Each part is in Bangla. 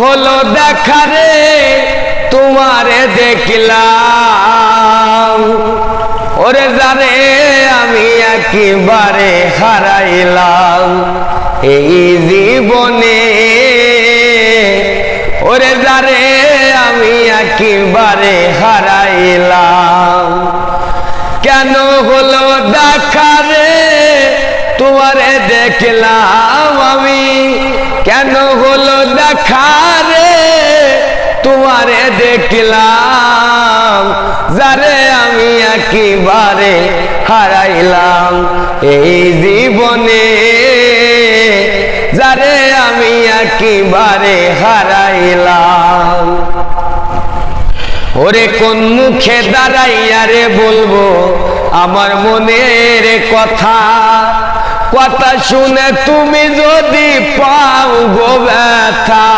হলো দেখারে তোমারে দেখলাম। ওরে জারে আমি একেবারে হারাইলাম। এই জীবনে ওরে জারে আমি একেবারে হারাইলাম। কেন হলো দেখারে তোমারে দেখলাম আমি। কেন হলো দেখারে তোমারে দেখলাম, যারে আমি একেবারে হারাইলাম। এই জীবনে যারে আমি একেবারে হারাইলাম। ওরে কোন মুখে দাঁড়াইয়া রে বলব, আমার মনের কথা কথা শুনে তুমি যদি পাও গো ব্যথা,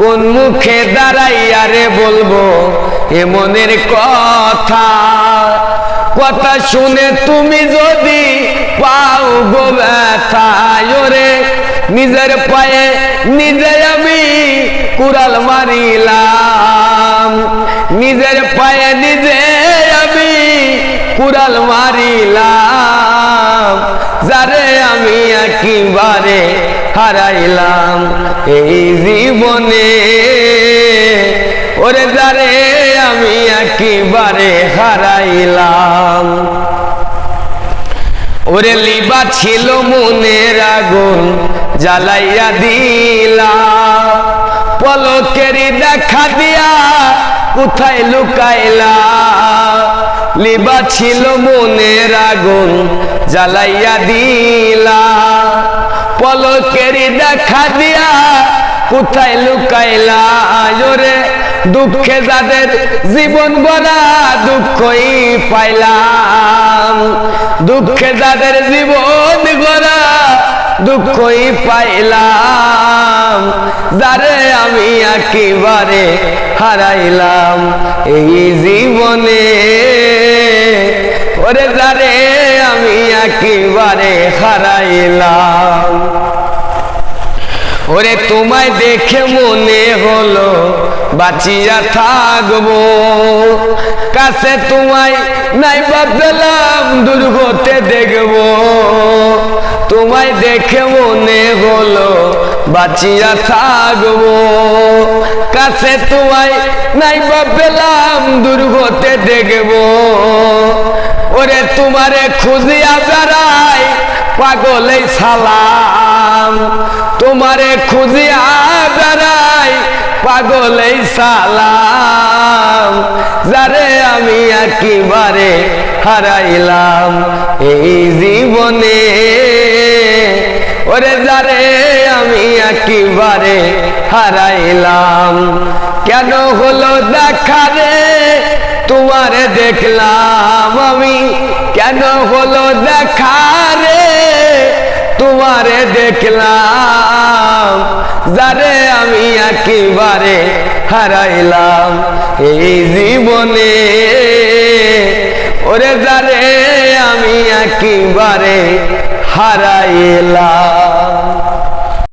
কোন মুখে দাঁড়াইয়া রে বলব এ মনের কথা? কথা শুনে তুমি যদি পাও গো ব্যথা, ওরে নিজের পায়ে নিজে আমি কুড়াল মারিলাম। নিজের পায়ে নিজে আমি কুড়াল মারিলাম। একেবারে হারাইলাম এই জীবনে। ওরে দারে আমি একেবারে হারাইলাম। ওরে লিবা ছিল মনের আগুন জ্বালাইয়া দিলা পলকেরি দেখা দিয়া কোথায় লুকাইলা? লিবা ছিল মনের আগুন জ্বালাইয়া দিলা পলকেরি দেখা দিয়া কোথায় লুকাইলা ওরে দুঃখে যাদের জীবন গড়া দুঃখই পাইলাম। দুঃখে যাদের জীবন গড়া দুঃখই পাইলাম। যারে আমি একেবারে হারাইলাম এই জীবনে। ওরে যারে আমি একেবারে হারাইলাম। ওরে তোমায় দেখে মনে হলো, বাঁচিয়া থাকব। কাছে তোমায় নাই ভাবলাম দুর্গতে দেখব। তোমায় দেখে মনে হলো, বাঁচিয়া থাকব। কাছে তোমায় নাই ভাবলাম দুর্গতে দেখব। ওরে তোমারে খুঁজিয়া বেড়াই পাগলে সালাম। তোমারে খুঁজিয়া বেড়াই পাগলে সালাম, যারে আমি একেবারে হারাইলাম এই জীবনে। ওরে যারে আমি একেবারে হারাইলাম, কেন হলো দেখারে তোমারে দেখলাম আমি, কেন হলো দেখারে তোমারে দেখলাম যারে আমি একেবারে হারাইলাম। এই জীবনে ওরে যারে আমি একেবারে হারাইলাম।